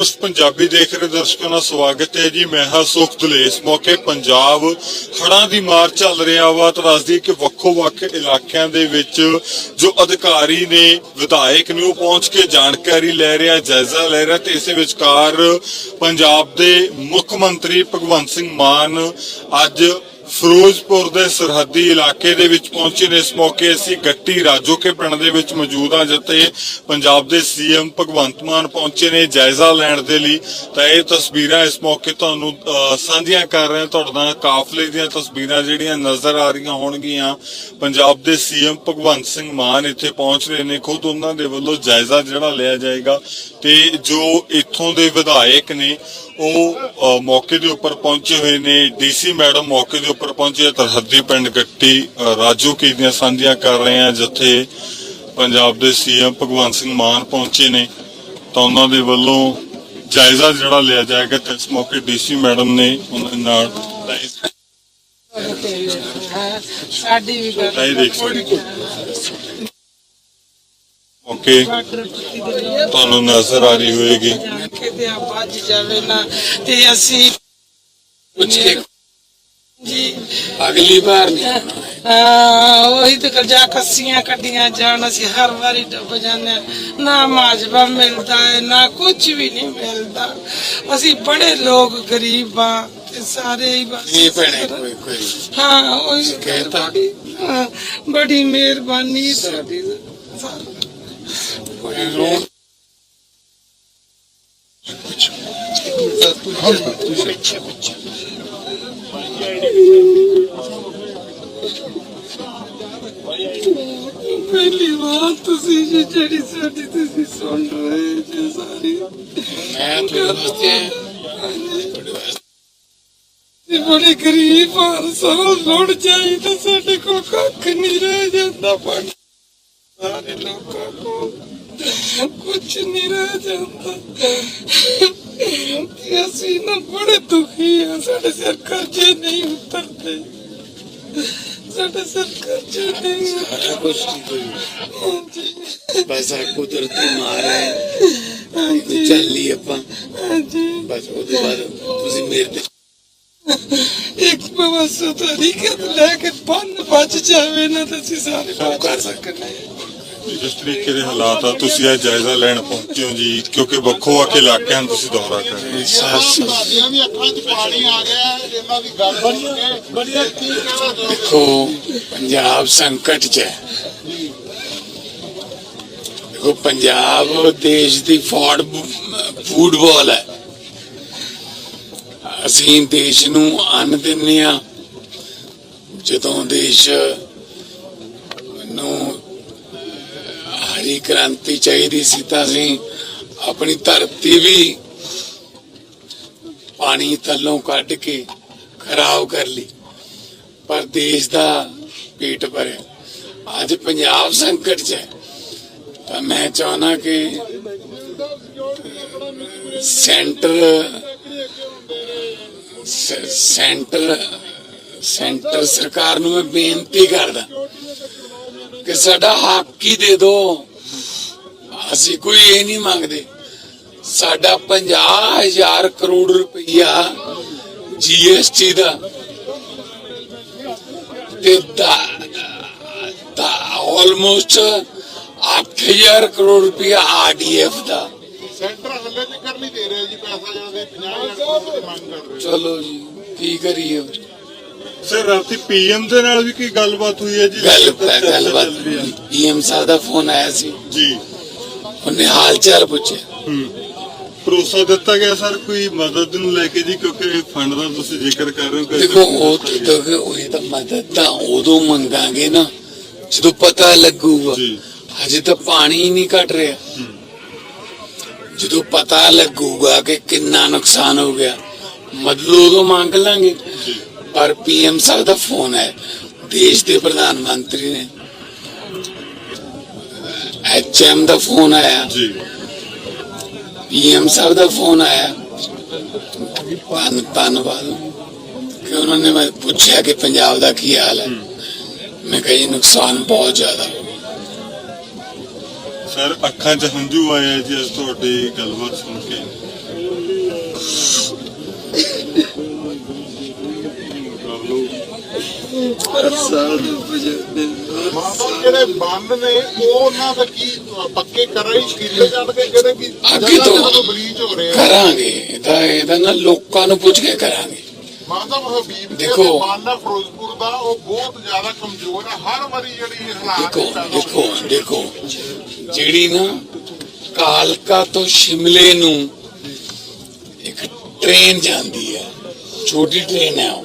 ਉਸ ਪੰਜਾਬੀ ਦੇਖ ਰਹੇ ਦਰਸ਼ਕਾਂ ਦਾ ਸਵਾਗਤ ਹੈ ਜੀ। ਮੈਂ ਹਾਂ ਸੁਖ ਦਲੇ ਮੌਕੇ ਪੰਜਾਬ ਹੜ੍ਹਾਂ ਦੀ ਮਾਰ ਚੱਲ ਰਿਹਾ ਵਾ। ਤਾਂ ਦੱਸਦੀ ਕਿ ਵੱਖੋ ਵੱਖ ਇਲਾਕਿਆਂ ਦੇ ਵਿੱਚ ਜੋ ਅਧਿਕਾਰੀ ਨੇ, ਵਿਧਾਇਕ ਨੇ, ਉਹ ਪਹੁੰਚ ਕੇ ਜਾਣਕਾਰੀ ਲੈ ਰਿਹਾ, ਜਾਇਜ਼ਾ ਲੈ ਰਿਹਾ। ਤੇ ਇਸੇ ਵਿਚਕਾਰ ਪੰਜਾਬ ਦੇ ਮੁੱਖ ਮੰਤਰੀ ਭਗਵੰਤ ਸਿੰਘ ਮਾਨ ਅੱਜ ਫਿਰੋਜ਼ਪੁਰ ਦੇ ਸਰਹੱਦੀ ਇਲਾਕੇ ਦੇ ਵਿੱਚ ਪਹੁੰਚੇ ਨੇ। ਇਸ ਮੌਕੇ ਅਸੀਂ ਗੱਟੀ ਰਾਜੋਕੇ ਪਿੰਡ ਦੇ ਵਿੱਚ ਮੌਜੂਦ ਹਾਂ, ਜਿੱਥੇ ਪੰਜਾਬ ਦੇ ਸੀਐਮ ਭਗਵੰਤ ਮਾਨ ਪਹੁੰਚੇ ਨੇ ਜਾਇਜ਼ਾ ਲੈਣ ਦੇ ਲਈ। ਤਾਂ ਇਹ ਤਸਵੀਰਾਂ ਇਸ ਮੌਕੇ ਤੁਹਾਨੂੰ ਸਾਂਝੀਆਂ ਕਰ ਰਹੇ ਹਾਂ। ਤੁਹਾਡੇ ਨਾਲ ਕਾਫਲੇ ਦੀਆਂ ਤਸਵੀਰਾਂ ਜਿਹੜੀਆਂ ਨਜ਼ਰ ਆ ਰਹੀਆਂ ਹੋਣਗੀਆਂ। ਪੰਜਾਬ ਦੇ ਸੀਐਮ ਭਗਵੰਤ ਸਿੰਘ ਮਾਨ ਇੱਥੇ ਪਹੁੰਚ ਰਹੇ ਨੇ। ਖੁਦ ਉਹਨਾਂ ਦੇ ਵੱਲੋਂ ਜਾਇਜ਼ਾ ਜਿਹੜਾ ਲਿਆ ਜਾਏਗਾ ਤੇ ਜੋ ਇੱਥੋਂ ਦੇ ਵਿਧਾਇਕ ਨੇ, ਉਹ ਮੌਕੇ ਦੇ ਉੱਪਰ ਪਹੁੰਚੇ ਹੋਏ ਨੇ। ਡੀਸੀ ਮੈਡਮ ਮੌਕੇ ਦੇ ਉੱਪਰ ਪਹੁੰਚੇ ਤਰਹੱਦੀ ਪਿੰਡ ਗੱਟੀ ਰਾਜੋ ਕੀ ਦੀਆਂ ਸਾਂਝੀਆਂ ਕਰ ਰਹੇ ਆ ਜਿੱਥੇ ਪੰਜਾਬ ਦੇ ਸੀਐਮ ਭਗਵੰਤ ਸਿੰਘ ਮਾਨ ਪਹੁੰਚੇ ਨੇ। ਤਾਂ ਉਹਨਾਂ ਦੇ ਵੱਲੋਂ ਜਾਇਜ਼ਾ ਜਿਹੜਾ ਲਿਆ ਜਾਏਗਾ ਤੇ ਇਸ ਮੌਕੇ ਡੀਸੀ ਮੈਡਮ ਨੇ ਉਹਨਾਂ ਨਾਲ ਸਾਡੀ ਵੀ ਗੱਲ ਹੋ। ਮੌਕੇ ਤੁਹਾਨੂੰ ਨਜ਼ਰ ਆ ਰਹੀ ਹੋਏਗੀ। ਕਿਤੇ ਆ ਭੱਜ ਜਾਵੇ ਨਾ ਤੇ ਅਸੀਂ ਪੁੱਛ ਕੇ ਜੀ ਅਗਲੀ ਵਾਰ ਨਹੀਂ ਹਾਂ ਉਹੀ ਤੇ ਕਰਜਾ ਕੱਸੀਆਂ ਕੱਢੀਆਂ ਜਾਣ ਅਸੀਂ ਹਰ ਵਾਰੀ ਡੁੱਬ ਜਾਂਦੇ ਹਾਂ। ਨਾ ਮਾਜਬਾ ਮਿਲਦਾ ਹੈ ਨਾ ਕੁਝ ਵੀ ਨਹੀਂ ਮਿਲਦਾ ਅਸੀਂ ਬੜੇ ਲੋਕ ਗਰੀਬ ਆ ਤੇ ਸਾਰੇ ਹੀ ਬਸ ਇਹ ਭੈਣੇ ਕੋਈ ਕੋਈ ਹਾਂ ਉਹੀ ਕਹਿਤਾ ਹਾਂ, ਬੜੀ ਮਿਹਰਬਾਨੀ ਤੁਹਾਡੀ ਕੋਈ ਰੋਣ ਪਹਿਲੀ ਵਾਰ ਤੁਸੀਂ ਜੀ ਜਿਹੜੀ ਸਾਡੀ ਤੁਸੀਂ ਸੁਣ ਰਹੇ ਜੀ ਸਾਰੀ। ਮੈਂ ਤੁਹਾਡੇ ਵਾਸਤੇ ਇਹ ਬੜੇ ਗਰੀਬ ਆ ਸਾਰਾ ਲੋੜ ਜਾਈ ਤਾਂ ਸਾਡੇ ਕੋਲ ਕੱਖ ਨਹੀਂ ਰਹਿ ਜਾਂਦਾ। ਪਾਣੀ ਸਾਰੇ ਲੋਕਾਂ ਕੋਲ ਕੁਝ ਨਹੀਂ ਰਹਿ ਜਾਂਦਾ। ਤੇ ਅਸੀਂ ਨਾ ਬੜੇ ਦੁਖੀ ਆ। ਸਾਡੇ ਸਿਰ ਕਰਜ਼ੇ ਨਹੀਂ ਉਤਰਦੇ। ਸਾਡੇ ਸਿਰ ਕਰਜ਼ੇ ਨਹੀਂ ਸਾਰਾ ਕੁਝ ਠੀਕ ਹੋ ਬਸ ਆ ਕੁਦਰਤੀ ਮਾਰ ਹੈ। ਹਾਂਜੀ। ਚੱਲੀ ਆਪਾਂ। ਹਾਂਜੀ। ਬਸ ਉਹਦੇ ਬਾਅਦ ਤੁਸੀਂ ਮੇਰੇ ਤੇ ਇੱਕ ਬਵਸ ਤਰੀਕਤ ਲੈ ਕੇ ਪੰਨ ਬਚ ਜਾਵੇ ਨਾ ਤਾਂ ਅਸੀਂ ਸਾਰੇ ਕਰ ਸਕਨੇ ਜਿਸ ਤਰੀਕੇ ਦੇ ਹਾਲਾਤ ਆ ਤੁਸੀਂ ਇਹ ਜਾਇਜ਼ਾ ਲੈਣ ਪਹੁੰਚੇ ਹੋ ਜੀ ਕਿਉਂਕਿ ਵੱਖੋ ਵੱਖ ਇਲਾਕਿਆਂ ਨੂੰ ਤੁਸੀਂ ਦੌਰਾ ਕਰ ਰਹੇ ਹੋ। ਦੇਖੋ ਪੰਜਾਬ ਸੰਕਟ 'ਚ ਹੈ। ਦੇਖੋ ਪੰਜਾਬ ਦੇਸ਼ ਦੀ ਫੌੜ ਫੁੱਟਬਾਲ ਹੈ। ਅਸੀਂ ਦੇਸ਼ ਨੂੰ ਅੰਨ ਦਿੰਨੇ ਆ ਜਦੋਂ ਦੇਸ਼ ਨੂੰ ਹਰੀ ਕ੍ਰਾਂਤੀ ਚਾਹੀਦੀ ਸੀ ਤਾਂ ਅਸੀਂ ਆਪਣੀ ਧਰਤੀ ਵੀ ਪਾਣੀ ਥੱਲੋਂ ਕੱਢ ਕੇ ਖਰਾਬ ਕਰ ਲਈ। ਪਰ ਦੇਸ਼ ਦਾ ਪੇਟ ਭਰਿਆ। ਅੱਜ ਪੰਜਾਬ ਸੰਕਟ 'ਚ ਹੈ। ਤਾਂ ਮੈਂ ਚਾਹਨਾ ਕਿ ਸੈਂਟਰ ਸੈਂਟਰ ਸੈਂਟਰ ਸਰਕਾਰ ਨੂੰ ਮੈਂ ਬੇਨਤੀ ਕਰਦਾ ਕਿ ਸਾਡਾ ਹੱਕ ਹੀ ਦੇ। ਦਿਓ ਅਸੀਂ ਕੋਈ ਇਹ ਨਹੀਂ ਮੰਗਦੇ। ਸਾਡਾ 50000 ਕਰੋੜ ਰੁਪਈਆ ਜੀਐਸਟੀ ਦਾ ਤੇ ਦਾ ਦਾ ਆਲਮੋਸਟ 8000 ਕਰੋੜ ਰੁਪਇਆ ਆਰਡੀਐਫ ਦਾ। ਸੈਂਟਰ ਹੱਲੇ ਤੱਕ ਨਹੀਂ ਦੇ ਰਿਹਾ ਜੀ ਪੈਸਾ ਜਿਹੜਾ ਦੇ 50000 ਕਰੋੜ ਦੀ ਮੰਗ ਕਰ ਰਹੇ ਚਲੋ ਜੀ ਕੀ ਕਰੀਏ? ਸਰ ਰਾਤੀ ਪੀਐਮ ਦੇ ਨਾਲ ਵੀ ਕੋਈ ਗੱਲਬਾਤ ਹੋਈ ਹੈ ਜੀ? ਗੱਲਬਾਤ। ਪੀਐਮ ਸਾਹਿਬ ਦਾ ਫੋਨ ਆਇਆ ਸੀ। ਜੀ। ਉਹਨੇ ਹਾਲ ਚਾਲ ਪੁੱਛਿਆ। ਭਰੋਸਾ ਦਿੱਤਾ ਗਿਆ ਸਰ ਕੋਈ ਮਦਦ ਨੂੰ ਲੈ ਕੇ ਜੀ? ਕਿਉਂਕਿ ਫੰਡ ਦਾ ਤੁਸੀਂ ਜ਼ਿਕਰ ਕਰ ਰਹੇ ਹੋ ਕਿ ਦੇਖੋ ਉਹ ਤਾਂ ਉਹ ਤਾਂ ਮਦਦ ਤਾਂ ਉਦੋਂ ਮੰਗਾਂਗੇ ਨਾ ਜਦੋਂ ਪਤਾ ਲੱਗੂਗਾ। ਜੀ। ਅਜੇ ਤਾਂ ਪਾਣੀ ਹੀ ਨਹੀਂ ਘਟ ਰਿਹਾ। ਜਦੋਂ ਪਤਾ ਲੱਗੂਗਾ ਕਿ ਕਿੰਨਾ ਨੁਕਸਾਨ ਹੋ ਗਿਆ ਮਦਦ ਉਦੋਂ ਮੰਗ ਲਾਂਗੇ। ਜੀ। ਪਰ ਪੀਐਮ ਸਾਹਿਬ ਦਾ ਫੋਨ ਹੈ ਦੇਸ਼ ਦੇ ਪ੍ਰਧਾਨ ਮੰਤਰੀ ਨੇ। ਐਚਐਮ ਦਾ ਫੋਨ ਆਇਆ। ਜੀ। ਪੀਐਮ ਸਾਹਿਬ ਦਾ ਫੋਨ ਆਇਆ। ਧੰਨ ਧੰਨਵਾਦ। ਕਿ ਉਹਨਾਂ ਨੇ ਮੈਂ ਪੁੱਛਿਆ ਕਿ ਪੰਜਾਬ ਦਾ ਕੀ ਹਾਲ ਹੈ। ਮੈਂ ਕਿਹਾ ਨੁਕਸਾਨ ਬਹੁਤ ਜ਼ਿਆਦਾ। ਸਰ ਅੱਖਾਂ 'ਚ ਹੰਝੂ ਆਏ ਜੀ ਅੱਜ ਤੁਹਾਡੀ ਗੱਲਬਾਤ ਸੁਣ ਕੇ। ਜਿਹੜੇ ਬੰਦ ਨੇ ਉਹ ਉਹਨਾਂ ਦਾ ਕੀ ਪੱਕੇ ਕਰਾਈ ਕੀਤੇ ਜਾਣਗੇ ਜਿਹੜੇ ਕਿ ਅੱਗੇ ਤੋਂ ਜਦੋਂ ਬਲੀਚ ਹੋ ਰਹੇ ਆ। ਕਰਾਂਗੇ। ਇਹਦਾ ਇਹਦਾ ਨਾ ਲੋਕਾਂ ਨੂੰ ਪੁੱਛ ਕੇ ਕਰਾਂਗੇ। ਮਾਤਾ ਹਬੀਬ ਦੇ ਦੇਖੋ। ਬੰਦ ਆ ਫਿਰੋਜ਼ਪੁਰ ਦਾ ਉਹ ਬਹੁਤ ਜ਼ਿਆਦਾ ਕਮਜ਼ੋਰ ਹੈ ਹਰ ਵਾਰੀ ਜਿਹੜੀ ਹਾਲਾਤ ਦੇਖੋ ਪੈਦਾ ਦੇਖੋ ਹੁੰਦੇ ਆ। ਦੇਖੋ। ਜਿਹੜੀ ਨਾ ਕਾਲਕਾ ਤੋਂ ਸ਼ਿਮਲੇ ਨੂੰ ਇੱਕ ਟ੍ਰੇਨ ਜਾਂਦੀ ਹੈ ਛੋਟੀ ਟ੍ਰੇਨ ਹੈ ਉਹ।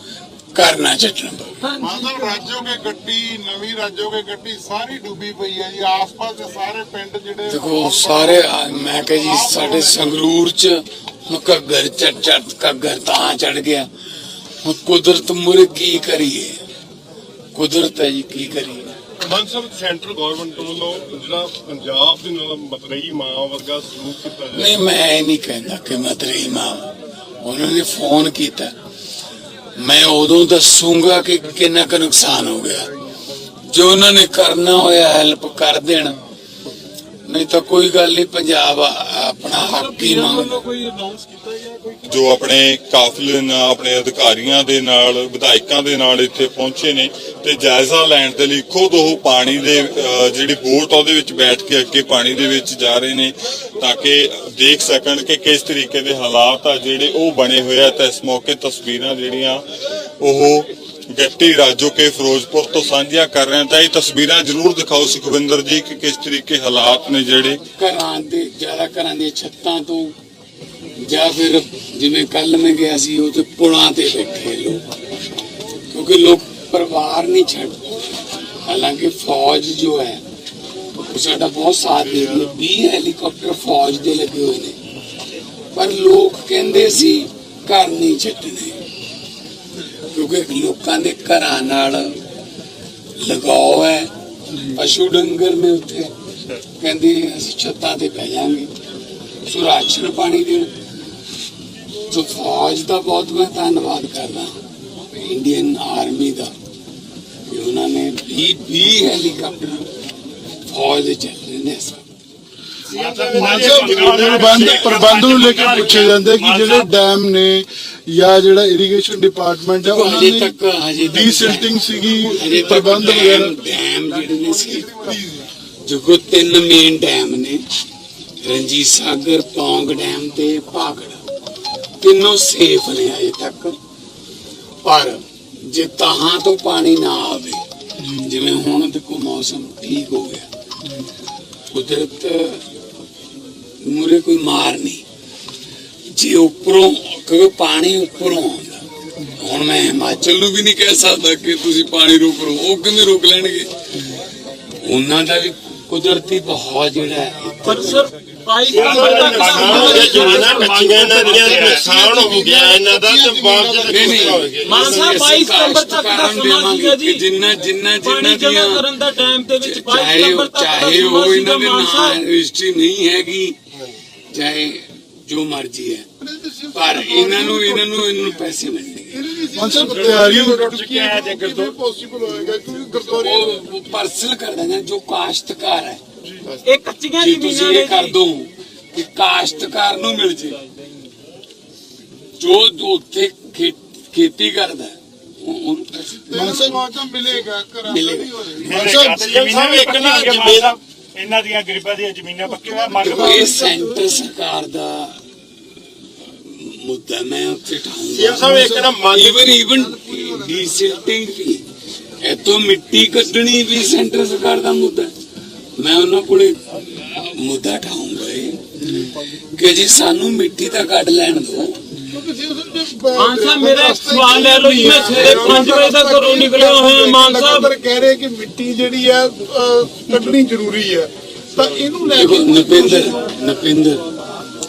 ਕਰਨਾ ਚੱਟਣਾ ਪਵੇ ਮਾਤਾ ਰਾਜੋਗੇ ਗੱਡੀ ਨਵੀਂ ਰਾਜੋਗੇ ਗੱਡੀ ਸਾਰੀ ਡੁੱਬੀ ਪਈ ਹੈ ਜੀ। ਆਸ-ਪਾਸ ਦੇ ਸਾਰੇ ਪਿੰਡ ਜਿਹੜੇ ਦੇਖੋ ਸਾਰੇ ਆ- ਮੈਂ ਕਹਾਂ ਜੀ ਸਾਡੇ ਸੰਗਰੂਰ ਚ ਘੱਗਰ ਚੜ ਚੜ ਘੱਗਰ ਤਾਂ ਚੜ ਗਿਆ। ਹੁਣ ਕੁਦਰਤ ਮੁਰੇ ਕੀ ਕਰੀਏ? ਕੁਦਰਤ ਹੈ ਜੀ ਕੀ ਕਰੀਏ? ਮਾਨ ਸਾਹਿਬ ਸੈਂਟਰਲ ਗਵਰਨਮੈਂਟ ਵੱਲੋਂ ਜਿਹੜਾ ਪੰਜਾਬ ਦੇ ਨਾਲ ਮਤਰਈ ਮਾਂ ਵਰਗਾ ਸਲੂਕ ਕੀਤਾ ਜਾ ਨਹੀਂ ਮੈਂ ਇਹ ਨਹੀਂ ਕਹਿੰਦਾ ਕਿ ਮਤਰੀ ਮਾਂ। ਉਹਨਾਂ ਨੇ ਫੋਨ ਕੀਤਾ। ਮੈਂ ਉਦੋਂ ਦੱਸੂਗਾ ਕਿ ਕਿੰਨਾ ਕੁ ਨੁਕਸਾਨ ਹੋ ਗਿਆ। ਜੋ ਉਹਨਾਂ ਨੇ ਕਰਨਾ ਹੋਇਆ ਹੈਲਪ ਕਰ ਦੇਣ। ਨਹੀਂ ਤਾਂ ਕੋਈ ਗੱਲ ਨਹੀਂ ਪੰਜਾਬ ਆਪਣਾ ਹੱਕ ਹੀ ਮੰਗਦਾ ਜੋ ਆਪਣੇ ਕਾਫਲੇ ਨਾਲ ਆਪਣੇ ਅਧਿਕਾਰੀਆਂ ਦੇ ਨਾਲ ਵਿਧਾਇਕਾਂ ਦੇ ਨਾਲ ਇੱਥੇ ਪਹੁੰਚੇ ਨੇ ਤੇ ਜਾਇਜ਼ਾ ਲੈਣ ਦੇ ਲਈ ਖੁਦ ਉਹ ਪਾਣੀ ਦੇ ਜਿਹੜੀ ਬੋਟ ਆ ਉਹਦੇ ਵਿੱਚ ਬੈਠ ਕੇ ਅੱਗੇ ਪਾਣੀ ਦੇ ਵਿੱਚ ਜਾ ਰਹੇ ਨੇ ਤਾਂ ਕਿ ਦੇਖ ਸਕਣ ਕਿ ਕਿਸ ਤਰੀਕੇ ਦੇ ਹਾਲਾਤ ਆ ਜਿਹੜੇ ਉਹ ਬਣੇ ਹੋਏ ਆ ਤਾਂ ਇਸ ਮੌਕੇ ਤਸਵੀਰਾਂ ਜਿਹੜੀਆਂ ਉਹ ਗੱਟੀ ਰਾਜੋ ਕੇ ਫਿਰੋਜ਼ਪੁਰ ਤੋਂ ਸਾਂਝੀਆਂ ਕਰ ਰਹੇ ਹਾਂ। ਤਾਂ ਇਹ ਤਸਵੀਰਾਂ ਜ਼ਰੂਰ ਦਿਖਾਓ ਸੁਖਵਿੰਦਰ ਜੀ ਕਿ ਕਿਸ ਤਰੀਕੇ ਹਾਲਾਤ ਨੇ ਜਿਹੜੇ। ਘਰਾਂ ਦੇ, ਜ਼ਿਆਦਾ ਘਰਾਂ ਦੀਆਂ ਛੱਤਾਂ ਤੋਂ ਜਾਂ ਫਿਰ ਜਿਵੇਂ ਕੱਲ ਮੈਂ ਗਿਆ ਸੀ, ਉਹ ਤੇ ਪੁਲਾਂ ਤੇ ਬੈਠੇ ਲੋਕ। ਕਿਉਂਕਿ ਲੋਕ ਪਰਿਵਾਰ ਨਹੀਂ ਛੱਡ ਹਾਲਾਂਕਿ ਫੌਜ ਜੋ ਹੈ, ਉਹ ਸਾਡਾ ਬਹੁਤ ਸਾਥ ਦੇ ਰਹੀ ਹੈ। 20 ਹੈਲੀਕਾਪਟਰ ਫੌਜ ਦੇ ਲੱਗੇ ਹੋਏ ਨੇ। ਪਰ ਲੋਕ ਕਹਿੰਦੇ ਸੀ, ਘਰ ਨਹੀਂ ਛੱਡਣੇ। ਕਿਉਂਕਿ ਲੋਕਾਂ ਦੇ ਘਰਾਂ ਨਾਲ ਲਗਾਓ ਹੈ। ਪਸ਼ੂ ਡੰਗਰ ਨੇ ਉੱਥੇ ਕਹਿੰਦੇ ਅਸੀਂ ਛੱਤਾਂ ਤੇ ਪੈ ਜਾਾਂਗੇ ਸੋ ਰਾਸ਼ਨ ਪਾਣੀ ਦੇਣ ਸੋ ਫੌਜ ਦਾ ਬਹੁਤ ਮੈਂ ਧੰਨਵਾਦ ਕਰਦਾ। ਇੰਡੀਅਨ ਆਰਮੀ ਦਾ ਕਿ ਉਹਨਾਂ ਨੇ 20 20 ਹੈਲੀਕਾਪਟਰ ਫੌਜ ਦੇ ਚੱਲ ਰਹੇ ਨੇ ਪ੍ਰਬੰਧ ਪ੍ਰਬੰਧ ਨੂੰ ਲੈ ਕੇ ਪੁੱਛੇ ਜਾਂਦੇ ਕਿ ਜਿਹੜੇ ਡੈਮ ਨੇ ਜਾਂ ਜਿਹੜਾ ਇਰੀਗੇਸ਼ਨ ਡਿਪਾਰਟਮੈਂਟ ਹੈ ਉਹਨਾਂ ਹਜੇ ਤੱਕ ਹਜੇ ਤੱਕ ਡੀਸਿਲਟਿੰਗ ਸੀਗੀ ਹਜੇ ਪ੍ਰਬੰਧ ਵਗੈਰਾ ਡੈਮ ਜਿਹੜੇ ਨੇ ਸੀ। ਜੋ ਤਿੰਨ ਮੇਨ ਡੈਮ ਨੇ ਰਣਜੀਤ ਸਾਗਰ ਪੌਂਗ ਡੈਮ ਤੇ ਭਾਗੜ। ਤਿੰਨੋਂ ਸੇਫ ਨੇ ਅਜੇ ਤੱਕ। ਪਰ ਜੇ ਤਹਾਂ ਤੋਂ ਪਾਣੀ ਨਾ ਆਵੇ ਜਿਵੇਂ ਹੁਣ ਦੇਖੋ ਮੌਸਮ ਠੀਕ ਹੋ ਗਿਆ। ਕੁਦਰਤ ਮੂਰੇ ਕੋਈ ਮਾਰ ਨਹੀਂ। ਜੇ ਉੱਪਰੋਂ ਕਿਉਂਕਿ ਪਾਣੀ ਉੱਪਰੋਂ ਹੁਣ ਮੈਂ ਹਿਮਾਚਲ ਨੂੰ ਵੀ ਨਹੀਂ ਕਹਿ ਸਕਦਾ ਕਿ ਤੁਸੀਂ ਪਾਣੀ ਰੋਕ ਲਓ ਉਹ ਕਿਵੇਂ ਰੋਕ ਲੈਣਗੇ? ਉਹਨਾਂ ਦਾ ਵੀ ਕੁਦਰਤੀ ਬਹਾਅ ਜਿਹੜਾ ਹੈ। ਪਰ ਸਰ ਪਾਈ ਨੰਬਰ ਤੱਕ ਸਾਹਮਣੇ ਜਵਾਨਾਂ ਕੱਚੀਆਂ ਇਹਨਾਂ ਦੀਆਂ ਨੁਕਸਾਨ ਹੋ ਗਿਆ ਇਹਨਾਂ ਦਾ ਤੇ ਮੁਆਵਜ਼ਾ ਨਹੀਂ ਨਹੀਂ। ਮਾਨ ਸਾਹਿਬ 22 ਸਤੰਬਰ ਤੱਕ ਦਾ ਕਾਰਨ ਸਮਾਂ ਸੀਗਾ ਜੀ। ਕਿ ਜਿੰਨਾ ਜਿੰਨਾ ਜਿੰਨਾ ਦੀਆਂ ਕਰਨ ਦਾ ਟਾਈਮ ਦੇ ਵਿੱਚ 22 ਚਾਹੇ ਸਤੰਬਰ ਉਹ ਇਹਨਾਂ ਦੇ ਨਾਂ ਰਜਿਸਟਰੀ ਨਹੀਂ ਹੈਗੀ ਚਾਹੇ ਜੋ ਮਰਜ਼ੀ ਹੈ। ਪਰ ਇਹਨਾਂ ਨੂੰ ਇਹਨਾਂ ਨੂੰ ਇਹਨਾਂ ਨੂੰ ਪੈਸੇ ਮਿਲਣਗੇ ਮਨਸਬ ਤਿਆਰੀ ਪੋਸੀਬਲ ਹੋਏਗਾ ਕਿਉਂਕਿ ਉਹ ਪਾਰਸਲ ਕਰ ਦੇਣਾ ਜੋ ਕਾਸ਼ਤਕਾਰ ਹੈ। ਇਹ ਕੱਚੀਆਂ ਜੇ ਜ਼ਮੀਨਾਂ ਨੇ ਕਰ ਜੀ। ਦੋ ਕਿ ਕਾਸ਼ਤਕਾਰ ਨੂੰ ਮਿਲ ਜੇ। ਜੋ ਜੋ ਉੱਥੇ ਖੇਤੀ ਕਰਦਾ ਹੈ, ਉਹ- ਉਹਨੂੰ ਪੈਸੇ ਮਿਲੇਗਾ ਘਰਾਂ ਮਿਲੇਗਾ। ਮਨਸਬ ਜ਼ਮੀਨਾਂ ਵੀ ਇੱਕ ਨਾ ਜ਼ਮੀਨ ਇਹਨਾਂ ਦੀਆਂ ਗਰੀਬਾਂ ਦੀਆਂ ਜ਼ਮੀਨਾਂ ਪੱਕੀਆਂ ਮੰਗ ਇਹ ਸੈਂਟਰ ਸਰਕਾਰ ਦਾ ਮੁੱਦਾ ਮੈਂ ਉੱਥੇ ਸੀਐਮ ਸਾਹਿਬ ਇੱਕ ਨਾ ਠਾਉਂਗਾ ਮੰਗ ਈਵਨ ਈਵਨ ਡੀਸਿਲਟਿੰਗ ਵੀ ਇਤੋਂ ਮਿੱਟੀ ਕੱਢਣੀ ਵੀ ਸੈਂਟਰ ਸਰਕਾਰ ਦਾ ਮੁੱਦਾ ਹੈ। ਮੈਂ ਉਹਨਾਂ ਕੋਲੇ ਮੁੱਦਾ ਠਾਉਂਗਾ ਇਹ ਕਿ ਜੀ ਸਾਨੂੰ ਮਿੱਟੀ ਤਾਂ ਕੱਢ ਲੈਣ ਦਿਓ ਮਾਨ ਸਾਹਿਬ ਮੇਰਾ ਇੱਕ ਸਵਾਲ ਲੈ ਲਓ ਜੀ। ਮੈਂ ਸਵੇਰੇ 5 ਵਜੇ ਤੱਕ ਘਰੋਂ ਨਿਕਲਿਆ ਹੋਇਆ ਮਾਨ ਸਾਹਿਬ। ਕਹਿ ਰਹੇ ਕਿ ਮਿੱਟੀ ਜਿਹੜੀ ਹੈ ਅਹ, ਕੱਢਣੀ ਜ਼ਰੂਰੀ ਹੈ ਤਾਂ ਇਹਨੂੰ ਲੈ ਕੇ ਨਪਿੰਦਰ ਨਪਿੰਦਰ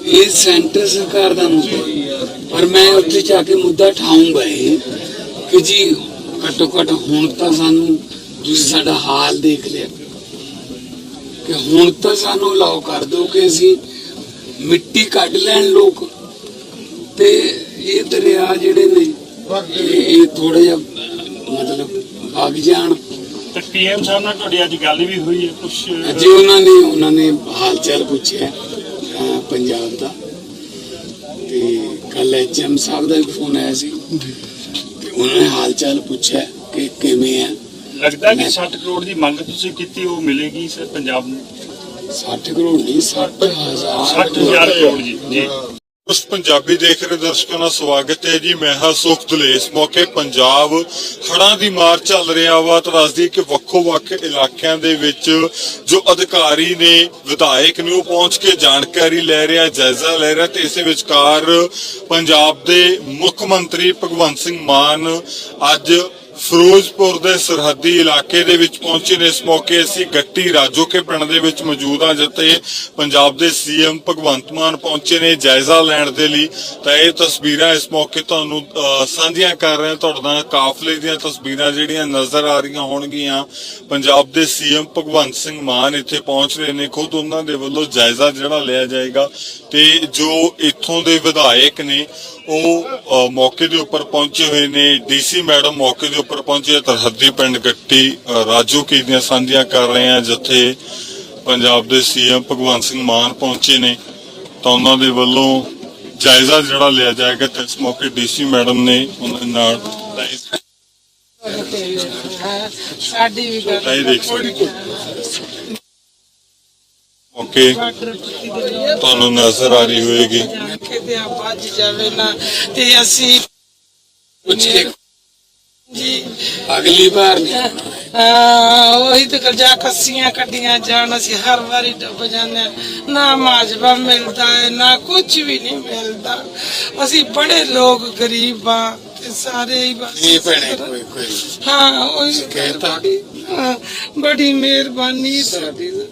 ਇਹ ਸੈਂਟਰ ਸਰਕਾਰ ਦਾ ਮੁੱਦਾ ਹੈ। ਪਰ ਮੈਂ ਉੱਥੇ ਜਾ ਕੇ ਮੁੱਦਾ ਠਾਉਂਗਾ ਇਹ ਕਿ ਜੀ ਘੱਟੋ ਘੱਟ ਹੁਣ ਤਾਂ ਸਾਨੂੰ ਤੁਸੀਂ ਸਾਡਾ ਹਾਲ ਦੇਖ ਲਿਆ। ਕਿ ਹੁਣ ਤਾਂ ਸਾਨੂੰ ਅਲਾਉ ਕਰ ਦਿਓ ਕਿ ਅਸੀਂ ਮਿੱਟੀ ਕੱਢ ਲੈਣ ਲੋਕ। ਤੇ ਇਹ ਦਰਿਆ ਜਿਹੜੇ ਨੇ ਇਹ- ਇਹ ਥੋੜਾ ਜਿਹਾ ਮਤਲਬ ਵਗ ਜਾਣ। ਤੇ ਪੀਐਮ ਸਾਹਿਬ ਨਾਲ ਤੁਹਾਡੀ ਅੱਜ ਗੱਲ ਵੀ ਹੋਈ ਹੈ ਕੁਝ ਅੱਜ ਉਹਨਾਂ ਨੇ ਉਹਨਾਂ ਨੇ ਹਾਲ ਚਾਲ ਪੁੱਛਿਆ ਅਹ, ਪੰਜਾਬ ਦਾ। ਤੇ ਕੱਲ ਐਚਐਮ ਸਾਹਿਬ ਦਾ ਵੀ ਫੋਨ ਆਇਆ ਸੀ। ਤੇ ਉਹਨਾਂ ਨੇ ਹਾਲ ਚਾਲ ਪੁੱਛਿਆ ਕਿ ਕਿਵੇਂ ਹੈ ਲੱਗਦਾ ਕਿ 60 ਕਰੋੜ ਦੀ ਮੰਗ ਤੁਸੀਂ ਕੀਤੀ ਉਹ ਮਿਲੇਗੀ ਸਰ ਪੰਜਾਬ ਨੂੰ? 60 ਕਰੋੜ ਨਹੀਂ 60 ਹਜ਼ਾਰ 60000 ਕਰੋੜ ਜੀ ਜੀ। ਉਸ ਪੰਜਾਬੀ ਦੇਖ ਰਹੇ ਦਰਸ਼ਕਾਂ ਦਾ ਸਵਾਗਤ ਹੈ ਜੀ। ਮੈਂ ਹਾਂ ਸੁਖ ਦੁਲੇਸ। ਮੌਕੇ ਪੰਜਾਬ ਹੜ੍ਹਾਂ ਦੀ ਮਾਰ ਚੱਲ ਰਿਹਾ ਵਾ। ਤਾਂ ਦੱਸਦੀ ਕਿ ਵੱਖੋ ਵੱਖ ਇਲਾਕਿਆਂ ਦੇ ਵਿੱਚ ਜੋ ਅਧਿਕਾਰੀ ਨੇ, ਵਿਧਾਇਕ ਨੇ, ਉਹ ਪਹੁੰਚ ਕੇ ਜਾਣਕਾਰੀ ਲੈ ਰਿਹਾ, ਜਾਇਜ਼ਾ ਲੈ ਰਿਹਾ। ਤੇ ਇਸੇ ਵਿਚਕਾਰ ਪੰਜਾਬ ਦੇ ਮੁੱਖ ਮੰਤਰੀ ਭਗਵੰਤ ਸਿੰਘ ਮਾਨ ਅੱਜ ਫਿਰੋਜ਼ਪੁਰ ਦੇ ਸਰਹੱਦੀ ਇਲਾਕੇ ਦੇ ਵਿੱਚ ਪਹੁੰਚੇ ਨੇ। ਇਸ ਮੌਕੇ ਅਸੀਂ ਗੱਟੀ ਰਾਜੋਕੇ ਪਿੰਡ ਦੇ ਵਿੱਚ ਮੌਜੂਦ ਹਾਂ, ਜਿੱਥੇ ਪੰਜਾਬ ਦੇ ਸੀਐਮ ਭਗਵੰਤ ਮਾਨ ਪਹੁੰਚੇ ਨੇ ਜਾਇਜ਼ਾ ਲੈਣ ਦੇ ਲਈ। ਤਾਂ ਇਹ ਤਸਵੀਰਾਂ ਇਸ ਮੌਕੇ ਤੁਹਾਨੂੰ ਸਾਂਝੀਆਂ ਕਰ ਰਹੇ ਹਾਂ। ਤੁਹਾਡੇ ਨਾਲ ਕਾਫਲੇ ਦੀਆਂ ਤਸਵੀਰਾਂ ਜਿਹੜੀਆਂ ਨਜ਼ਰ ਆ ਰਹੀਆਂ ਹੋਣਗੀਆਂ। ਪੰਜਾਬ ਦੇ ਸੀਐਮ ਭਗਵੰਤ ਸਿੰਘ ਮਾਨ ਇੱਥੇ ਪਹੁੰਚ ਰਹੇ ਨੇ। ਖੁਦ ਉਹਨਾਂ ਦੇ ਵੱਲੋਂ ਜਾਇਜ਼ਾ ਜਿਹੜਾ ਲਿਆ ਜਾਏਗਾ ਤੇ ਜੋ ਇੱਥੋਂ ਦੇ ਵਿਧਾਇਕ ਨੇ ਉਹ ਅ, ਮੌਕੇ ਦੇ ਉੱਪਰ ਪਹੁੰਚੇ ਹੋਏ ਨੇ। ਡੀਸੀ ਮੈਡਮ ਮੌਕੇ ਦੇ ਉੱਪਰ ਪਹੁੰਚੇ ਤਰਹੱਦੀ ਪਿੰਡ ਗੱਟੀ ਅ, ਰਾਜੋ ਕੀ ਦੀਆਂ ਸਾਂਝੀਆਂ ਕਰ ਰਹੇ ਆ ਜਿੱਥੇ ਪੰਜਾਬ ਦੇ ਸੀਐਮ ਭਗਵੰਤ ਸਿੰਘ ਮਾਨ ਪਹੁੰਚੇ ਨੇ। ਤਾਂ ਉਹਨਾਂ ਦੇ ਵੱਲੋਂ ਜਾਇਜ਼ਾ ਜਿਹੜਾ ਲਿਆ ਜਾਏਗਾ ਤੇ ਇਸ ਮੌਕੇ ਡੀਸੀ ਮੈਡਮ ਨੇ ਉਹਨਾਂ ਦੇ ਨਾਲ ਸਾਡੀ ਵੀ ਗੱਲ ਤਾਂ ਇਹ ਦੇਖ। ਸਕਦੇ ਓਕੇ ਤੁਹਾਨੂੰ ਨਜ਼ਰ ਆ ਰਹੀ ਹੋਏਗੀ ਕਿਤੇ ਆ ਵੱਜ ਜਾਵੇ ਨਾ ਤੇ ਅਸੀਂ ਪੁੱਛੇ ਜੀ। ਅਗਲੀ ਵਾਰ ਨਹੀਂ। ਹਾਂ ਉਹੀ ਤੇ ਕਰਜਾ ਕੱਸੀਆਂ ਕੱਢੀਆਂ ਜਾਣ ਅਸੀਂ ਹਰ ਵਾਰੀ ਡੁੱਬ ਜਾਂਦੇ ਹਾਂ। ਨਾ ਮਾਜਬਾ ਮਿਲਦਾ ਹੈ ਨਾ ਕੁਝ ਵੀ ਨਹੀਂ ਮਿਲਦਾ। ਅਸੀਂ ਬੜੇ ਲੋਕ ਗਰੀਬ ਆ ਤੇ ਸਾਰੇ ਹੀ ਬਸ ਨਹੀਂ ਭੈਣੇ ਕੋਈ ਕੋਈ ਹਾਂ ਉਹੀ ਕਹਿਤਾ। ਹਾਂ, ਬੜੀ ਮਿਹਰਬਾਨੀ। ਤੁਹਾਡੀ ਕੋਈ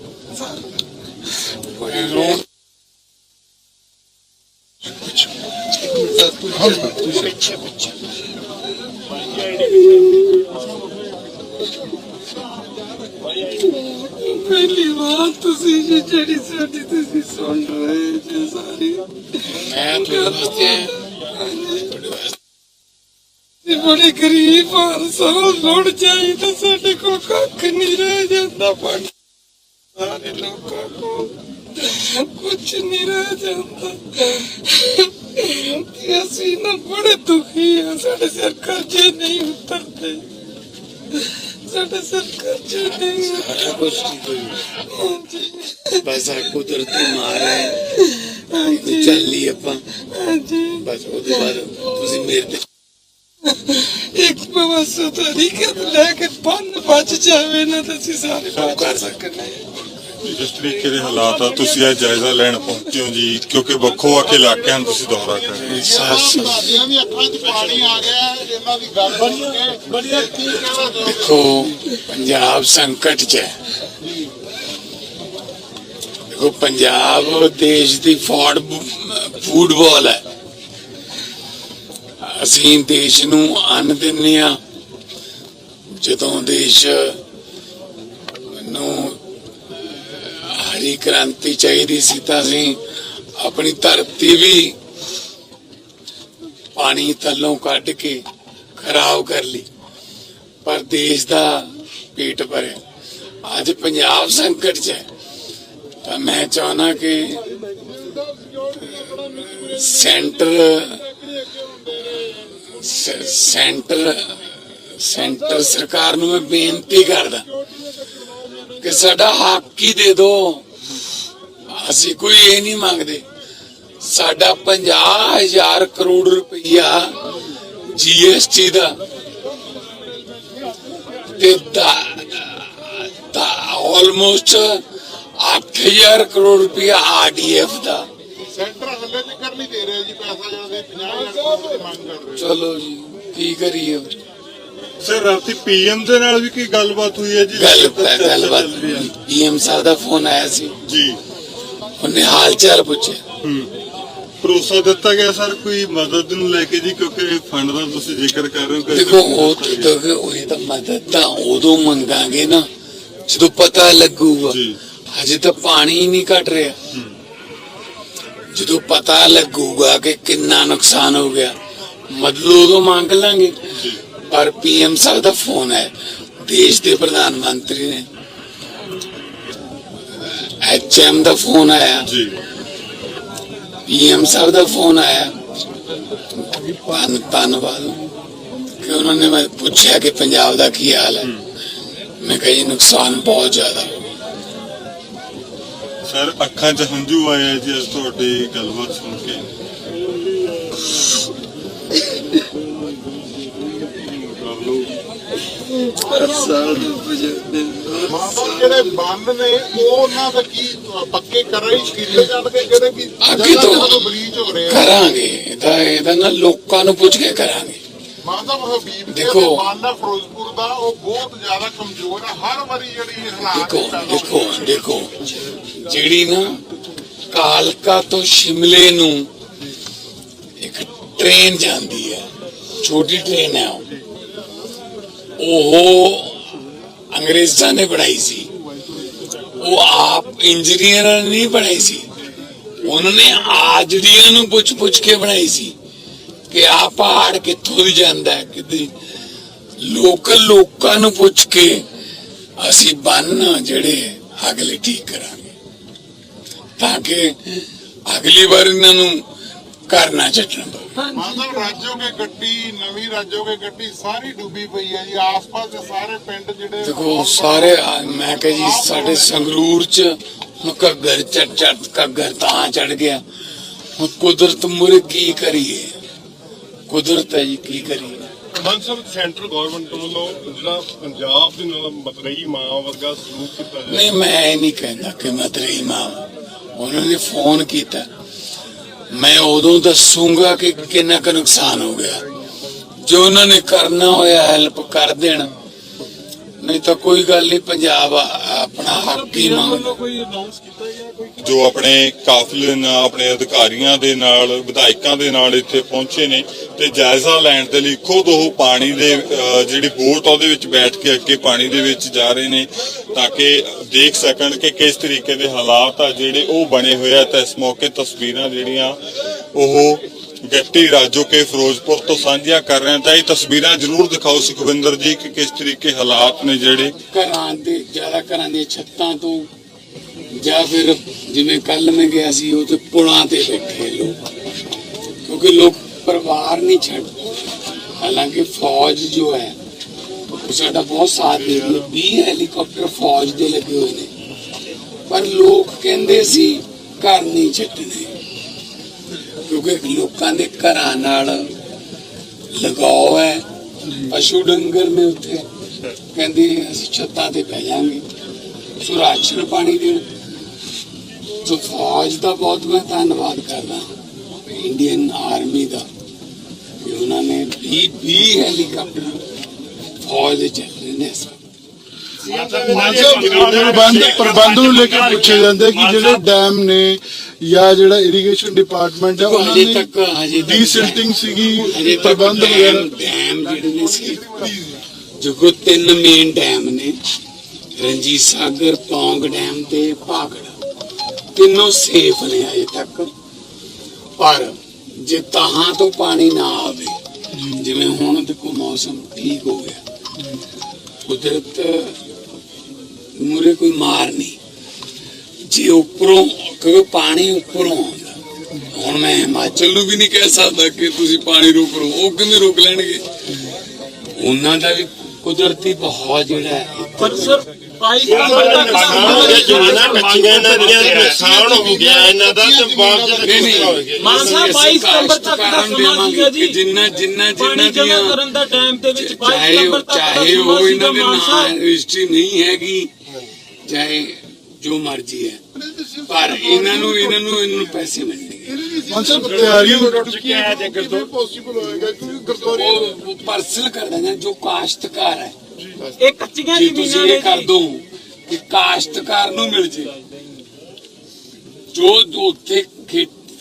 ਰੋਣ ਪਹਿਲੀ ਵਾਰ ਤੁਸੀਂ ਜੀ ਜਿਹੜੀ ਸਾਡੀ ਤੁਸੀਂ ਸੁਣ ਰਹੇ ਜੀ ਸਾਰੀ। ਮੈਂ ਤੁਹਾਡੇ ਵਾਸਤੇ ਤੇ ਬੜੇ ਗਰੀਬ ਆ ਸਾਰਾ ਲੋੜ ਜਾਈ ਤਾਂ ਸਾਡੇ ਕੋਲ ਕੱਖ ਨਹੀਂ ਰਹਿ ਜਾਂਦਾ। ਪਾਣੀ ਸਾਰੇ ਲੋਕਾਂ ਕੋਲ ਕੁਝ ਨਹੀਂ ਰਹਿ ਜਾਂਦਾ ਤੇ ਅਸੀਂ ਨਾ ਬੜੇ ਦੁਖੀ ਆ ਸਾਡੇ ਸਿਰ ਕਰਜ਼ੇ ਨਹੀਂ ਉਤਰਦੇ ਸਾਡੇ ਸਿਰ ਕਰਜ਼ੇ ਨਹੀਂ ਸਾਰਾ ਕੁਝ ਠੀਕ ਹੋ ਜਾਊ। ਬਸ ਆ ਕੁਦਰਤੀ ਮਾਰ ਹੈ ਚੱਲ ਲਈ ਆਪਾਂ ਬਸ ਉਹਦੇ ਬਾਅਦ ਤੁਸੀਂ ਮੇਰੇ ਤੇ ਇੱਕ ਬਵਸ ਤਰੀ ਲੈ ਕੇ ਬੰਨ ਬਚ ਜਾਵੇ ਨਾ ਤਾਂ ਅਸੀਂ ਸਾਰੇ ਕਰ ਸਕਦੇ ਜਿਸ ਤਰੀਕੇ ਦੇ ਹਾਲਾਤ ਆ? ਤੁਸੀਂ ਇਹ ਜਾਇਜ਼ਾ ਲੈਣ ਪਹੁੰਚੇ ਹੋ ਜੀ ਕਿਉਂਕਿ ਵੱਖੋ ਵੱਖ ਇਲਾਕਿਆਂ ਨੂੰ ਤੁਸੀਂ ਦੌਰਾ ਕਰ ਰਹੇ ਹੋ। ਸਾਸ ਸਾਡੀਆਂ ਵੀ ਅੱਖਾਂ 'ਚ ਪਾਣੀ ਆ ਗਿਆ ਇਹਨਾਂ ਦੀ ਗੱਲ ਸੁਣ। ਕੇ ਬੜੀਆਂ ਕੀ ਕਹਿਣਾ ਚਾਹੁੰਦੇ ਦੇਖੋ ਪੰਜਾਬ ਸੰਕਟ 'ਚ ਹੈ। ਦੇਖੋ ਪੰਜਾਬ ਦੇਸ਼ ਦੀ ਫੋੜ ਫੁੱਟਬਾਲ ਹੈ। ਅਸੀਂ ਦੇਸ਼ ਨੂੰ ਅੰਨ ਦਿੰਨੇ ਆ ਜਦੋਂ ਦੇਸ਼ ਨੂੰ ਹਰੀ ਕ੍ਰਾਂਤੀ ਚਾਹੀਦੀ ਸੀ ਤਾਂ ਅਸੀਂ ਆਪਣੀ ਧਰਤੀ ਵੀ ਪਾਣੀ ਥੱਲੋਂ ਕੱਢ ਕੇ ਖਰਾਬ ਕਰ ਲਈ। ਪਰ ਦੇਸ਼ ਦਾ ਪੇਟ ਭਰਿਆ। ਅੱਜ ਪੰਜਾਬ ਸੰਕਟ 'ਚ ਹੈ। ਤਾਂ ਮੈਂ ਚਾਹਨਾ ਕਿ ਸੈਂਟਰ ਸੈਂਟਰ ਸੈਂਟਰ ਸਰਕਾਰ ਨੂੰ ਮੈਂ ਬੇਨਤੀ ਕਰਦਾ ਕਿ ਸਾਡਾ ਹੱਕ ਹੀ ਦੇ। ਦਿਓ ਅਸੀਂ ਕੋਈ ਇਹ ਨਹੀਂ ਮੰਗਦੇ। ਸਾਡਾ 50000 ਕਰੋੜ ਰੁਪਈਆ ਜੀਐਸਟੀ ਦਾ ਤੇ ਦਾ ਦਾ ਆਲਮੋਸਟ 8000 ਕਰੋੜ ਰੁਪਇਆ ਆਰਡੀਐਫ ਦਾ। ਸੈਂਟਰ ਹੱਲੇ ਤੱਕ ਨਹੀਂ ਦੇ ਰਿਹਾ ਜੀ ਪੈਸਾ ਜਿਹੜਾ ਦੇ 50000 ਕਰੋੜ ਦੀ ਮੰਗ ਕਰ ਰਹੇ। ਚਲੋ ਜੀ ਕੀ ਕਰੀਏ? ਸਰ ਰਾਤੀ ਪੀਐਮ ਦੇ ਨਾਲ ਵੀ ਕੀ ਗੱਲਬਾਤ ਹੋਈ ਹੈ ਜੀ? ਗੱਲ ਗੱਲਬਾਤ ਪੀਐਮ ਸਾਹਿਬ ਦਾ ਫੋਨ ਆਇਆ ਸੀ। ਜੀ। ਉਹਨੇ ਹਾਲ ਚਾਲ ਪੁੱਛਿਆ ਭਰੋਸਾ ਦਿੱਤਾ ਗਿਆ ਸਰ ਕੋਈ ਮਦਦ ਨੂੰ ਲੈ ਕੇ ਜੀ ਕਿਉਂਕਿ ਫੰਡ ਦਾ ਤੁਸੀਂ ਜ਼ਿਕਰ ਕਰ ਰਹੇ ਹੋ ਕਿ ਦੇਖੋ ਉਹ ਤਾਂ ਉਹੀ ਤਾਂ ਮਦਦ ਤਾਂ ਉਦੋਂ ਮੰਗਾਂਗੇ ਨਾ ਜਦੋਂ ਪਤਾ ਲੱਗੂਗਾ। ਜੀ। ਹਜੇ ਤਾਂ ਪਾਣੀ ਹੀ ਨਹੀਂ ਘਟ ਰਿਹਾ। ਜਦੋਂ ਪਤਾ ਲੱਗੂਗਾ ਕਿ ਕਿੰਨਾ ਨੁਕਸਾਨ ਹੋ ਗਿਆ ਮਦਦ ਉਦੋਂ ਮੰਗ ਲਾਂਗੇ। ਪਰ ਪੀਐਮ ਸਾਹਿਬ ਦਾ ਫੋਨ ਹੈ ਦੇਸ਼ ਦੇ ਪ੍ਰਧਾਨ ਮੰਤਰੀ ਨੇ। ਐਚਐਮ ਦਾ ਫੋਨ ਆਇਆ। ਜੀ। ਪੀਐਮ ਸਾਹਿਬ ਦਾ ਫੋਨ ਆਇਆ। ਧੰਨ ਧੰਨਵਾਦ। ਕਿ ਉਹਨਾਂ ਨੇ ਮੈਂ ਪੁੱਛਿਆ ਕਿ ਪੰਜਾਬ ਦਾ ਕੀ ਹਾਲ ਹੈ। ਮੈਂ ਕਿਹਾ ਨੁਕਸਾਨ ਬਹੁਤ ਜ਼ਿਆਦਾ। ਸਰ ਅੱਖਾਂ 'ਚ ਹੰਝੂ ਆਏ ਜੀ ਅੱਜ ਤੁਹਾਡੀ ਗੱਲਬਾਤ ਸੁਣ ਕੇ। ਮਤਲਬ ਜਿਹੜੇ ਬੰਦ ਨੇ ਉਹ ਉਹਨਾਂ ਦਾ ਕੀ ਪੱਕੇ ਕਰਾਈ ਕੀਤੇ ਜਾਣਗੇ ਜਿਹੜੇ ਕਿ ਅੱਗੇ ਤੋਂ ਜਗ੍ਹਾ ਹੋ ਰਹੇ ਕਰਾਂਗੇ। ਇਹਦਾ ਇਹਦਾ ਨਾ ਲੋਕਾਂ ਨੂੰ ਪੁੱਛ ਕੇ ਕਰਾਂਗੇ। ਮਤਲਬ ਹਬੀਬ ਦੇਖੋ। ਬੰਦ ਫਿਰੋਜ਼ਪੁਰ ਦਾ ਉਹ ਬਹੁਤ ਜ਼ਿਆਦਾ ਕਮਜ਼ੋਰ ਹੈ ਹਰ ਵਾਰੀ ਜਿਹੜੀ ਹਾਲਾਤ ਦੇਖੋ ਦੇਖੋ ਦੇਖੋ। ਜਿਹੜੀ ਨਾ ਕਾਲਕਾ ਤੋਂ ਸ਼ਿਮਲੇ ਨੂੰ ਇੱਕ ਟ੍ਰੇਨ ਜਾਂਦੀ ਹੈ। ਛੋਟੀ ਟ੍ਰੇਨ ਹੈ ਉਹ। ਉਹ ਅੰਗਰੇਜ਼ਾਂ ਨੇ ਬਣਾਈ ਸੀ ਉਹ ਆਪ ਇੰਜੀਨੀਅਰਾਂ ਨਹੀਂ ਬਣਾਈ ਸੀ ਉਹਨਾਂ ਨੇ ਆਜੜੀਆਂ ਨੂੰ ਪੁੱਛ ਪੁੱਛ ਕੇ ਬਣਾਈ ਸੀ ਕਿ ਆ ਪਹਾੜ ਕਿੱਥੋਂ ਦੀ ਜਾਂਦਾ ਹੈ ਕਿਤੇ ਲੋਕਲ ਲੋਕਾਂ ਨੂੰ ਪੁੱਛ ਕੇ ਅਸੀਂ ਬੰਨ ਜਿਹੜੇ ਅਗਲੇ ਠੀਕ ਕਰਾਂਗੇ ਤਾਂ ਕਿ ਅਗਲੀ ਵਾਰ ਇਹਨਾਂ ਨੂੰ ਕਰਨਾ ਚੱਟਣ ਪਵੇ ਮਤਲਬ ਰਾਜੋ ਕੇ ਗੱਡੀ ਨਵੀਂ ਰਾਜੋ ਕੇ ਗੱਡੀ ਸਾਰੀ ਡੁੱਬੀ ਪਈ ਹੈ ਜੀ। ਆਸ-ਪਾਸ ਦੇ ਸਾਰੇ ਪਿੰਡ ਜਿਹੜੇ ਦੇਖੋ ਸਾਰੇ ਮੈਂ ਕਹਾਂ ਜੀ ਸਾਡੇ ਸੰਗਰੂਰ ਚ ਹੁਣ ਘੱਗਰ ਚੜ ਚੜ ਘੱਗਰ ਤਾਂ ਚੜ ਗਿਆ। ਹੁਣ ਕੁਦਰਤ ਮੁਰੇ ਕੀ ਕਰੀਏ? ਕੁਦਰਤ ਹੈ ਜੀ ਕੀ ਕਰੀਏ? ਮਾਨ ਸਾਹਿਬ ਸੈਂਟਰਲ ਗਵਰਨਮੈਂਟ ਵੱਲੋਂ ਜਿਹੜਾ ਪੰਜਾਬ ਦੇ ਨਾਲ ਮਤਰਈ ਮਾਂ ਵਰਗਾ ਸਲੂਕ ਕੀਤਾ ਜਾ ਨਹੀਂ ਮੈਂ ਇਹ ਨਹੀਂ ਕਹਿੰਦਾ ਕਿ ਮੈਂ ਤੇਰੀ ਮਾਂ। ਉਹਨਾਂ ਨੇ ਫੋਨ ਕੀਤਾ। ਮੈਂ ਉਦੋਂ ਦੱਸੂਗਾ ਕਿ ਕਿੰਨਾ ਕੁ ਨੁਕਸਾਨ ਹੋ ਗਿਆ। ਜੋ ਉਹਨਾਂ ਨੇ ਕਰਨਾ ਹੋਇਆ ਹੈਲਪ ਕਰ ਦੇਣ ਨਹੀਂ ਤਾਂ ਕੋਈ ਗੱਲ ਨਹੀਂ ਪੰਜਾਬ ਆਪਣਾ ਹੱਕ ਮੰਗ ਕੋਈ ਅਨਾਉਂਸ ਕੀਤਾ ਜਾਂ ਕੋਈ ਜੋ ਆਪਣੇ ਕਾਫਲੇ ਨਾਲ ਆਪਣੇ ਅਧਿਕਾਰੀਆਂ ਦੇ ਨਾਲ ਵਿਧਾਇਕਾਂ ਦੇ ਨਾਲ ਇੱਥੇ ਪਹੁੰਚੇ ਨੇ ਤੇ ਜਾਇਜ਼ਾ ਲੈਣ ਦੇ ਲਈ ਖੁਦ ਉਹ ਪਾਣੀ ਦੇ ਜਿਹੜੀ ਬੋਟ ਆ ਉਹਦੇ ਵਿੱਚ ਬੈਠ ਕੇ ਅੱਗੇ ਪਾਣੀ ਦੇ ਵਿੱਚ ਜਾ ਰਹੇ ਨੇ ਤਾਂ ਕਿ ਦੇਖ ਸਕਣ ਕਿ ਕਿਸ ਤਰੀਕੇ ਦੇ ਹਾਲਾਤ ਆ ਜਿਹੜੇ ਉਹ ਬਣੇ ਹੋਏ ਆ ਤਾਂ ਇਸ ਮੌਕੇ ਤਸਵੀਰਾਂ ਜਿਹੜੀਆਂ ਉਹ ਗੱਟੀ ਰਾਜੋ ਕੇ ਫਿਰੋਜ਼ਪੁਰ ਤੋਂ ਸਾਂਝੀਆਂ ਕਰ ਰਹੇ ਹਾਂ। ਤਾਂ ਇਹ ਤਸਵੀਰਾਂ ਜ਼ਰੂਰ ਦਿਖਾਓ ਸੁਖਵਿੰਦਰ ਜੀ, ਕਿ ਕਿਸ ਤਰੀਕੇ ਹਾਲਾਤ ਨੇ ਜਿਹੜੇ? ਘਰਾਂ ਦੇ, ਜ਼ਿਆਦਾ ਘਰਾਂ ਦੀਆਂ ਛੱਤਾਂ ਤੋਂ, ਜਾਂ ਫਿਰ ਜਿਵੇਂ ਕੱਲ ਮੈਂ ਗਿਆ ਸੀ, ਉਹ ਤੇ ਪੁਲਾਂ ਤੇ ਬੈਠੇ ਲੋਕ। ਕਿਉਂਕਿ ਲੋਕ ਪਰਿਵਾਰ ਨਹੀਂ ਛੱਡ ਹਾਲਾਂਕਿ ਫੌਜ ਜੋ ਹੈ, ਉਹ ਸਾਡਾ ਬਹੁਤ ਸਾਥ ਦੇ ਰਹੀ ਹੈ। 20 ਹੈਲੀਕਾਪਟਰ ਫੌਜ ਦੇ ਲੱਗੇ ਹੋਏ ਨੇ। ਪਰ ਲੋਕ ਕਹਿੰਦੇ ਸੀ, ਘਰ ਨਹੀਂ ਛੱਡਣੇ। ਕਿਉਂਕਿ ਲੋਕਾਂ ਦੇ ਘਰਾਂ ਨਾਲ ਲਗਾਓ ਹੈ। ਪਸ਼ੂ ਡੰਗਰ ਨੇ ਉੱਥੇ ਕਹਿੰਦੇ ਅਸੀਂ ਛੱਤਾਂ ਤੇ ਬਹਿ ਜਾਾਂਗੇ ਸੋ ਰਾਸ਼ਨ ਪਾਣੀ ਦੇਣ। ਸੋ ਫੌਜ ਦਾ ਬਹੁਤ ਮੈਂ ਧੰਨਵਾਦ ਕਰਦਾ। ਇੰਡੀਅਨ ਆਰਮੀ ਦਾ ਕਿ ਉਹਨਾਂ ਨੇ 20 20 ਹੈਲੀਕਾਪਟਰ ਫੌਜ ਦੇ ਚੱਲ ਰਹੇ ਨੇ ਇਸ ਪ੍ਰਬੰਧ ਪ੍ਰਬੰਧ ਨੂੰ ਲੈ ਕੇ ਪੁੱਛੇ ਜਾਂਦੇ ਕਿ ਜਿਹੜੇ ਡੈਮ ਨੇ ਜਾਂ ਜਿਹੜਾ ਇਰੀਗੇਸ਼ਨ ਡਿਪਾਰਟਮੈਂਟ ਹੈ ਉਹਨਾਂ ਹਜੇ ਨੇ ਤੱਕ ਹਜੇ ਤੱਕ ਡੀਸਿਲਟਿੰਗ ਸੀਗੀ ਪ੍ਰਬੰਧ ਵਗੈਰਾ। ਡੈਮ ਜਿਹੜੇ ਨੇ ਸੀ ਜੋ ਤਿੰਨ ਮੇਨ ਡੈਮ ਨੇ ਰਣਜੀਤ ਸਾਗਰ ਪੌਂਗ ਡੈਮ ਤੇ ਭਾਗੜ ਤਿੰਨੋਂ ਸੇਫ ਨੇ ਅਜੇ ਤੱਕ। ਪਰ ਜੇ ਤਹਾਂ ਤੋਂ ਪਾਣੀ ਨਾ ਆਵੇ ਜਿਵੇਂ ਹੁਣ ਦੇਖੋ ਮੌਸਮ ਠੀਕ ਹੋ ਗਿਆ। ਕੁਦਰਤ ਮੂਰੇ ਕੋਈ ਮਾਰ ਨਹੀਂ। ਜੇ ਉੱਪਰੋਂ ਕਿਉਂਕਿ ਪਾਣੀ ਉੱਪਰੋਂ ਹੁਣ ਮੈਂ ਹਿਮਾਚਲ ਨੂੰ ਵੀ ਨਹੀਂ ਕਹਿ ਸਕਦਾ ਕਿ ਤੁਸੀਂ ਪਾਣੀ ਰੋਕ ਲਓ ਉਹ ਕਿਵੇਂ ਰੋਕ ਲੈਣਗੇ? ਉਹਨਾਂ ਦਾ ਵੀ ਕੁਦਰਤੀ ਬਹਾਅ ਜਿਹੜਾ ਹੈ। ਪਰ ਸਰ 22 ਸਤੰਬਰ ਤੱਕ ਜ਼ਮੀਨਾਂ ਕੱਚੀਆਂ ਇਹਨਾਂ ਦੀਆਂ ਨੁਕਸਾਨ ਹੋ ਗਿਆ ਇਹਨਾਂ ਦਾ ਤੇ ਮੁਆਵਜ਼ੇ ਨਹੀਂ ਨਹੀਂ। ਮਾਨ ਸਾਹਿਬ 22 ਸਤੰਬਰ ਤੱਕ ਦਾ ਸਮਾਂ ਜੀ। ਜਿੰਨਾ ਜਿੰਨਾ ਜਿੰਨਾ ਦੀਆਂ ਕਰਨ ਦਾ ਟਾਈਮ ਦੇ ਵਿੱਚ 22 ਚਾਹੇ ਸਤੰਬਰ ਤੱਕ ਦਾ ਚਾਹੇ ਸਮਾਂ ਉਹ ਸੀਗਾ ਇਹਨਾਂ ਦੇ ਮਾਨ ਨਾਂ ਸਾਹਿਬ। ਰਜਿਸਟਰੀ ਨਹੀਂ ਹੈਗੀ ਚਾਹੇ ਜੋ ਮਰਜ਼ੀ ਹੈ ਪਰ ਇਹਨਾਂ ਨੂੰ ਇਹਨਾਂ ਨੂੰ ਇਹਨਾਂ ਨੂੰ ਪੈਸੇ ਮਿਲਣਗੇ। ਪੋਸੀਬਲ ਹੋਏਗਾ? ਕਿਉਂਕਿ ਪਾਰਸਲ ਕਰ ਦੇਣਾ ਜੋ ਕਾਸ਼ਤਕਾਰ ਹੈ। ਇਹ ਕੱਚੀਆਂ ਜੇ ਤੁਸੀਂ ਜ਼ਮੀਨਾਂ ਇਹ ਨੇ ਕਰ ਦੋ ਕਿ ਕਾਸ਼ਤਕਾਰ ਨੂੰ ਮਿਲ ਜੇ ਜੋ ਉੱਥੇ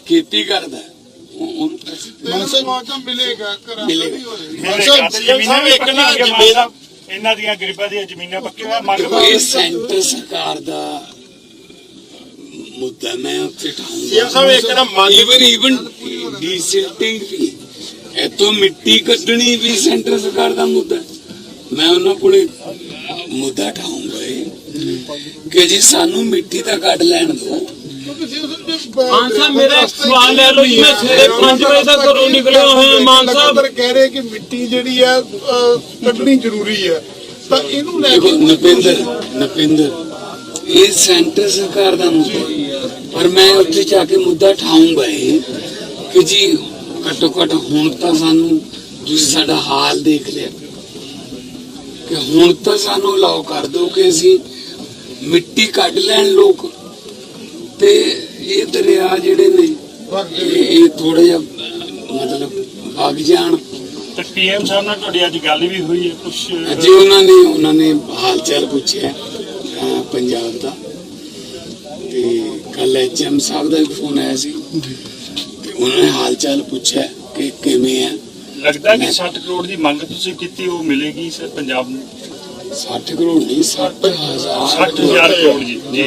ਖੇਤੀ ਕਰਦਾ ਹੈ, ਮਾਨ ਸਾਹਿਬ ਮੌਕਾ ਮਿਲੇਗਾ ਦਾ ਮਿਲੇਗਾ। ਵੀ ਹੋ ਜਾਏਗਾ ਮਾਨ ਸਾਹਿਬ ਜ਼ਮੀਨਾਂ ਵੀ ਇੱਕ ਨਾ ਜ਼ਮੀਨਾਂ ਇਹਨਾਂ ਦੀਆਂ ਗਰੀਬਾਂ ਦੀਆਂ ਜ਼ਮੀਨਾਂ ਪੱਕੀਆਂ ਮੰਗ ਇਹ ਸੈਂਟਰ ਸਰਕਾਰ ਦਾ ਮੁੱਦਾ ਮੈਂ ਉੱਥੇ ਸੀਐਮ ਸਾਹਿਬ ਇੱਕ ਨਾ ਮੰਗ ਇਵਨ ਇਵਨ ਡੀਸਿਲਟਿੰਗ ਵੀ ਇਤੋਂ ਮਿੱਟੀ ਕੱਢਣੀ ਵੀ ਸੈਂਟਰ ਸਰਕਾਰ ਦਾ ਮੁੱਦਾ। ਮੈਂ ਉਹਨਾਂ ਕੋਲੇ ਮੁੱਦਾ ਠਾਉਂਗਾ ਇਹ ਕਿ ਜੀ ਸਾਨੂੰ ਮਿੱਟੀ ਤਾਂ ਕੱਢ ਲੈਣ ਦਿਓ। ਮਾਨ ਸਾਹਿਬ ਮੇਰਾ ਇੱਕ ਸਵਾਲ ਲੈ ਲਓ ਜੀ ਮੈਂ ਸਵੇਰੇ 5 ਵਜੇ ਦਾ ਘਰੋਂ ਨਿਕਲਿਆ ਹੋਇਆ ਮਾਨ ਸਾਹਿਬ। ਕਹਿ ਰਹੇ ਕਿ ਮਿੱਟੀ ਜਿਹੜੀ ਆ ਕੱਢਣੀ ਜ਼ਰੂਰੀ ਹੈ ਤਾਂ ਇਹਨੂੰ ਲੈ ਕੇ ਨਪਿੰਦਰ ਨਪਿੰਦਰ ਇਹ ਸੈਂਟਰ ਸਰਕਾਰ ਦਾ ਮੁੱਦਾ। ਪਰ ਮੈਂ ਉੱਥੇ ਜਾ ਕੇ ਮੁੱਦਾ ਠਾਉਂਗਾ ਇਹ ਕਿ ਜੀ ਘੱਟੋ ਘੱਟ ਹੁਣ ਤਾਂ ਸਾਨੂੰ ਤੁਸੀਂ ਸਾਡਾ ਹਾਲ ਦੇਖ ਲਿਆ। ਕਿ ਹੁਣ ਤਾਂ ਸਾਨੂੰ ਅਲਾਉ ਕਰ ਦਿਓ ਕਿ ਅਸੀਂ ਮਿੱਟੀ ਕੱਢ ਲੈਣ ਲੋਕ। ਤੇ ਇਹ ਦਰਿਆ ਜਿਹੜੇ ਨੇ ਇਹ- ਇਹ ਥੋੜਾ ਜਿਹਾ ਮਤਲਬ ਵਗ ਜਾਣ। ਤੇ ਪੀਐਮ ਸਾਹਿਬ ਨਾਲ ਤੁਹਾਡੀ ਅੱਜ ਗੱਲ ਵੀ ਹੋਈ ਹੈ ਕੁਝ ਅਜੇ ਉਹਨਾਂ ਨੇ ਉਹਨਾਂ ਨੇ ਹਾਲ ਚਾਲ ਪੁੱਛਿਆ ਪੰਜਾਬ ਦਾ। ਤੇ ਕੱਲ ਐਚਐਮ ਸਾਹਿਬ ਦਾ ਵੀ ਫੋਨ ਆਇਆ ਸੀ। ਤੇ ਉਹਨਾਂ ਨੇ ਹਾਲ ਚਾਲ ਪੁੱਛਿਆ ਕਿ ਕਿਵੇਂ ਹੈ। ਲੱਗਦਾ ਕਿ 60 ਕਰੋੜ ਦੀ ਮੰਗ ਤੁਸੀਂ ਕੀਤੀ ਉਹ ਮਿਲੇਗੀ ਸਰ ਪੰਜਾਬ ਨੂੰ? 60 ਕਰੋੜ ਨਹੀਂ 60000 60000 ਕਰੋੜ ਜੀ ਜੀ।